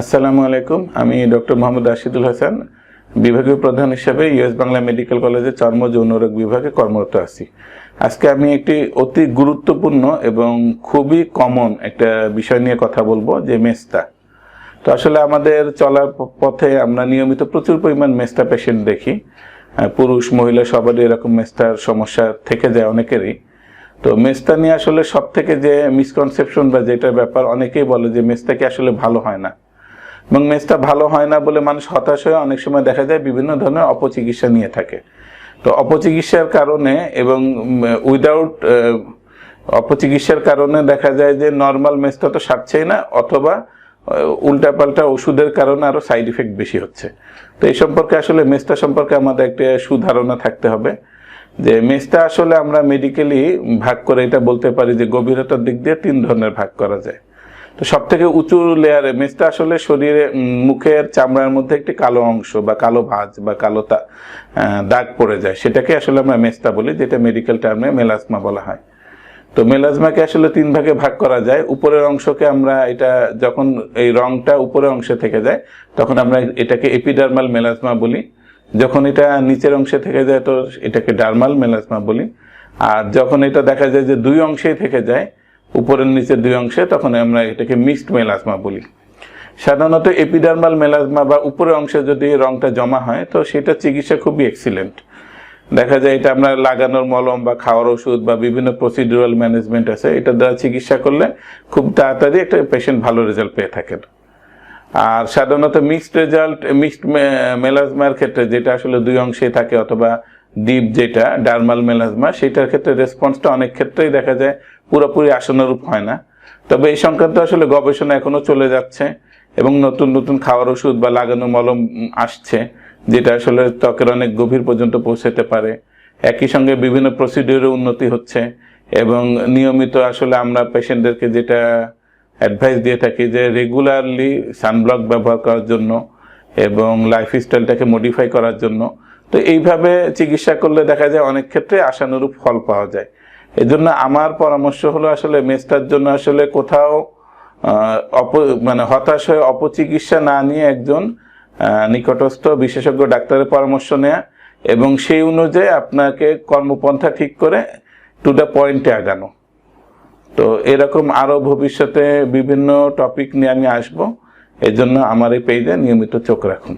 আসসালামু আলাইকুম। আমি ডক্টর মোহাম্মদ রাশিদুল হাসান, বিভাগীয় প্রধান হিসেবে ইউএস বাংলা মেডিকেল কলেজের চর্ম যৌনরোগ বিভাগে কর্মরত আছি। আজকে আমি একটি অতি গুরুত্বপূর্ণ এবং খুবই কমন একটা বিষয় নিয়ে কথা বলব, যে মেস্তা। তো আসলে আমাদের চলার পথে আমরা নিয়মিত প্রচুর পরিমাণ মেস্তা পেশেন্ট দেখি। পুরুষ, মহিলা সবারই এরকম মেস্তার সমস্যা থেকে যায় অনেকেরই। তো মেস্তা নিয়ে আসলে সব থেকে যে মিসকনসেপশন বা যেটার ব্যাপার, অনেকেই বলে যে মেস্তা কি আসলে ভালো হয় না। এবং মেজটা ভালো হয় না বলে মানুষ হতাশ হয়ে অনেক সময় দেখা যায় বিভিন্ন ধরনের অপচিকিৎসা নিয়ে থাকে। তো অপচিকিৎসার কারণে এবং উইদাউট অপচিকিৎসার কারণে দেখা যায় যে নর্মাল মেজটা তো সারছেই না, অথবা উল্টাপাল্টা ওষুধের কারণে আরও সাইড ইফেক্ট বেশি হচ্ছে। তো এই সম্পর্কে আসলে মেজটা সম্পর্কে আমাদের একটা সুধারণা থাকতে হবে যে মেজটা আসলে আমরা মেডিকেলি ভাগ করে এটা বলতে পারি যে গভীরতার দিক দিয়ে তিন ধরনের ভাগ করা যায়। তো সব থেকে উঁচু লেয়ারে মেজটা আসলে শরীরে মুখের চামড়ার মধ্যে একটি কালো অংশ বা কালো ভাঁজ বা কালো দাগ পড়ে যায়। সেটাকে আসলে আমরা মেস্তা বলি, যেটা মেডিকেল টার্মে মেলাসমা বলা হয়। তো মেলাজমাকে আসলে তিন ভাগে ভাগ করা যায়। উপরের অংশকে আমরা এটা, যখন এই রংটা উপরের অংশে থেকে যায়, তখন আমরা এটাকে এপিডার্মাল মেলাজমা বলি। যখন এটা নিচের অংশে থেকে যায়, তো এটাকে ডার্মাল মেলাজমা বলি। আর যখন এটা দেখা যায় যে দুই অংশেই থেকে যায় উপরের নিচের দুই অংশে, তখন আমরা এটাকে মিক্সড মেলাজমা বলি। সাধারণত এপিডার্মাল মেলাজমা বা উপরের অংশে যদি রংটা জমা হয়, তো সেটা চিকিৎসা খুবই এক্সিলেন্ট দেখা যায় এটা আমরা লাগানোর মলম বা খাওয়ার ওষুধ বা বিভিন্ন প্রসিডিউরাল ম্যানেজমেন্ট আছে, এটা দ্বারা চিকিৎসা করলে খুব তাড়াতাড়ি একটা পেশেন্ট ভালো রেজাল্ট পেয়ে থাকেন। আর সাধারণত মিক্সড রেজাল্ট মিক্সড মেলাজমার ক্ষেত্রে যেটা আসলে দুই অংশে থাকে অথবা ডিপ যেটা ডার্মাল মেলাজমা সেটার ক্ষেত্রে রেসপন্সটা অনেক ক্ষেত্রেই দেখা যায় পুরোপুরি আশানুরূপ হয় না। তবে এই সংক্রান্ত আসলে গবেষণা এখনও চলে যাচ্ছে এবং নতুন নতুন খাওয়ার ওষুধ বা লাগানো মলম আসছে, যেটা আসলে ত্বকের অনেক গভীর পর্যন্ত পৌঁছাতে পারে। একই সঙ্গে বিভিন্ন প্রসিডিউরে উন্নতি হচ্ছে এবং নিয়মিত আসলে আমরা পেশেন্টদেরকে যেটা অ্যাডভাইস দিয়ে থাকি যে রেগুলারলি সানব্লক ব্যবহার করার জন্য এবং লাইফস্টাইলটাকে মডিফাই করার জন্য। তো এইভাবে চিকিৎসা করলে দেখা যায় অনেক ক্ষেত্রে আশানুরূপ ফল পাওয়া যায়। এজন্য আমার পরামর্শ হলো আসলে মেস্টার জন্য আসলে কোথাও মানে হতাশ হয়ে অপচিকিৎসা না নিয়ে একজন নিকটস্থ বিশেষজ্ঞ ডাক্তারের পরামর্শ নেয়া এবং সেই অনুযায়ী আপনাকে কর্মপন্থা ঠিক করে টু দ্য পয়েন্টে আগানো। তো এরকম আরও ভবিষ্যতে বিভিন্ন টপিক নিয়ে আমি আসব। এই জন্য আমার এই পেজে নিয়মিত চোখ রাখুন।